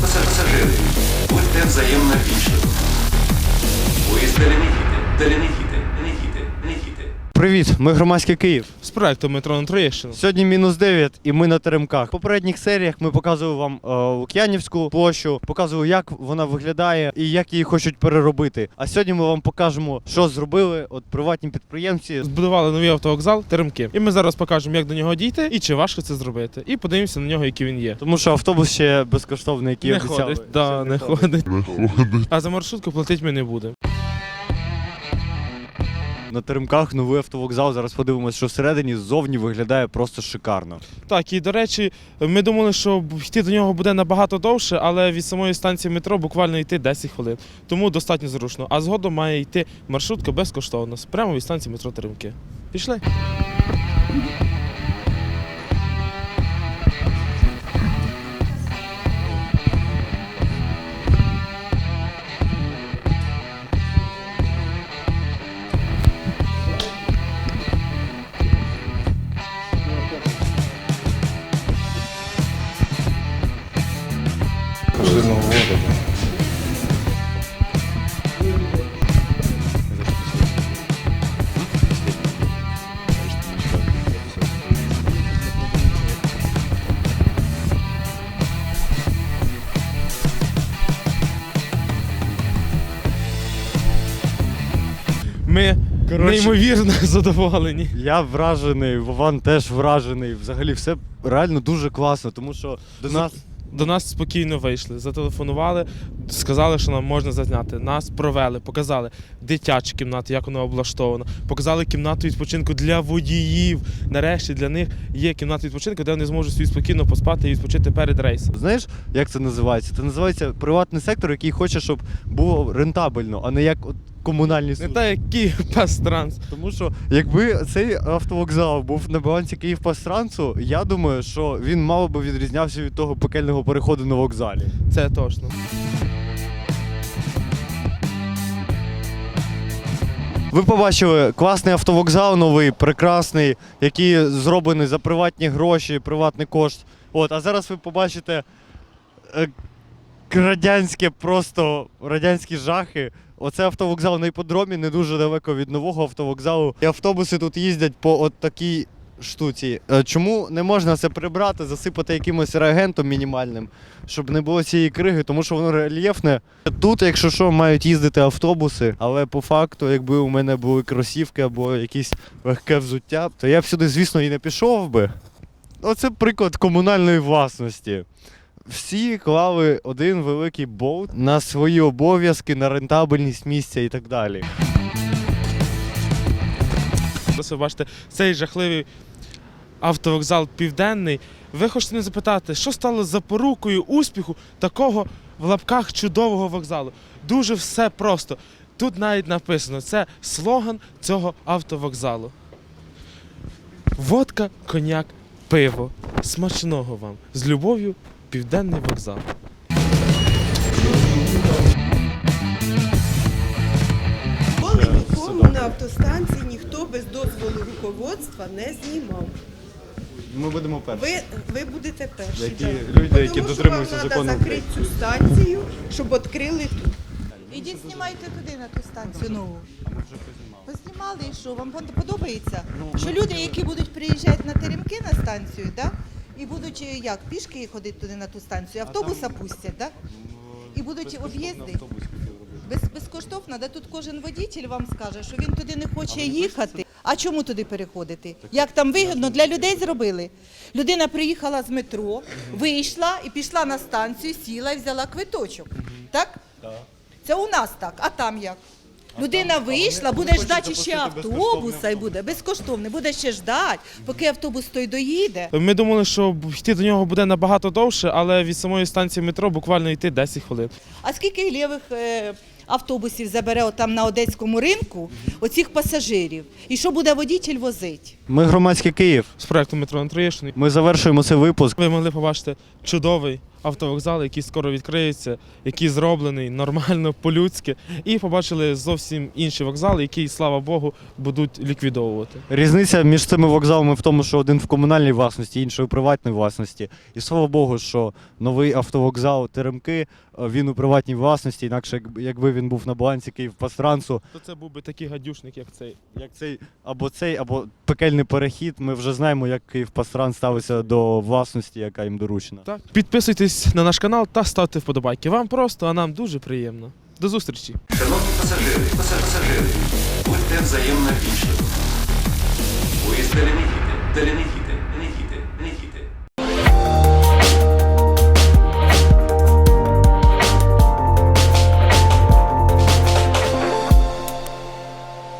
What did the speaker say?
пасажири, будьте взаємно вічливими. Поїзд далі не Привіт, ми громадський Київ. з проекту метро на Троєщину. Сьогодні мінус 9 і ми на теремках. В попередніх серіях ми показували вам е, Лук'янівську площу, показували, як вона виглядає і як її хочуть переробити. А сьогодні ми вам покажемо, що зробили от приватні підприємці. Збудували новий автовокзал Теремки. І ми зараз покажемо, як до нього дійти і чи важко це зробити. І подивимося на нього, який він є. Тому що автобус ще безкоштовний, який не обіцяли. ходить, да, Ще не ходить. А за маршрутку платити ми не будемо. На теремках новий автовокзал. Зараз подивимося, що всередині ззовні виглядає просто шикарно. Так, і до речі, ми думали, що йти до нього буде набагато довше, але від самої станції метро буквально йти 10 хвилин. Тому достатньо зручно. А згодом має йти маршрутка безкоштовно, прямо від станції метро Теремки. Пішли. Ми Коротше- неймовірно задоволені. Я вражений, Вован теж вражений. Взагалі, все реально дуже класно, тому що до нас. До нас спокійно вийшли, зателефонували, сказали, що нам можна зазняти. Нас провели, показали дитячу кімнату, як вона облаштована, показали кімнату відпочинку для водіїв. Нарешті для них є кімната відпочинку, де вони зможуть собі спокійно поспати і відпочити перед рейсом. Знаєш, як це називається? Це називається приватний сектор, який хоче, щоб було рентабельно, а не як от комунальні Не служби. так, як Київпастранс. Тому що якби цей автовокзал був на балансі Київпастрансу, я думаю, що він мало би відрізнявся від того пекельного переходу на вокзалі. Це точно. Ви побачили класний автовокзал новий, прекрасний, який зроблений за приватні гроші, приватний кошт. От, а зараз ви побачите е, радянське, просто радянські жахи. Оце автовокзал на іподромі, не дуже далеко від нового автовокзалу. І автобуси тут їздять по от такій штуці. Е, Чому не можна це прибрати, засипати якимось реагентом мінімальним, щоб не було цієї криги, тому що воно рельєфне. Тут, якщо що, мають їздити автобуси, але по факту, якби у мене були кросівки або якесь легке взуття, то я б сюди, звісно, і не пішов би. Оце приклад комунальної власності. Всі клали один великий болт на свої обов'язки, на рентабельність місця і так далі. Ось бачите цей жахливий автовокзал південний. Ви хочете не запитати, що стало запорукою успіху такого в лапках чудового вокзалу? Дуже все просто. Тут навіть написано, це слоган цього автовокзалу. Водка, коньяк, пиво. Смачного вам. З любов'ю, південний вокзал. Ніколи нікому на автостанції ніхто без дозволу руководства не знімав. Ми будемо перші. Ви, ви будете перші. Які так. люди, Тому які що дотримуються вам закону Треба закрити цю станцію, щоб відкрили тут. Ідіть знімайте туди на ту станцію нову. Познімали і що? Вам под- подобається? Що люди, які будуть приїжджати на теремки на станцію, да? І будуть е, як, пішки ходити туди на ту станцію, автобуса пустять, да? і будуть об'їзди. Без, безкоштовно, де тут кожен водитель вам скаже, що він туди не хоче їхати. А чому туди переходити? Як там вигідно для людей зробили? Людина приїхала з метро, вийшла і пішла на станцію, сіла і взяла квиточок. Так? Це у нас так, а там як? Людина вийшла, буде ждати ще автобуса і буде безкоштовний, буде ще ждати, поки автобус той доїде. Ми думали, що йти до нього буде набагато довше, але від самої станції метро буквально йти 10 хвилин. А скільки лівих е, автобусів забере там на одеському ринку оцих пасажирів? І що буде водитель возити? Ми громадський Київ. з проекту метро на Троєщині. Ми завершуємо цей випуск. Ви могли побачити чудовий автовокзал, який скоро відкриється, який зроблений нормально, по-людськи, і побачили зовсім інші вокзали, які, слава Богу, будуть ліквідовувати. Різниця між цими вокзалами в тому, що один в комунальній власності, інший у приватній власності. І слава Богу, що новий автовокзал Теремки він у приватній власності, інакше якби- якби він був на балансі Київ Київпастрансу, То це був би такий гадюшник, як цей. як цей або цей, або пекельний перехід. Ми вже знаємо, як Київпастранс ставиться до власності, яка їм доручена. Так, підписуйтесь на наш канал та ставте вподобайки. Вам просто, а нам дуже приємно. До зустрічі! Шановні пасажири, пасажири, будьте взаємно вічливими. Поїзд Деленегіти, Деленегіти,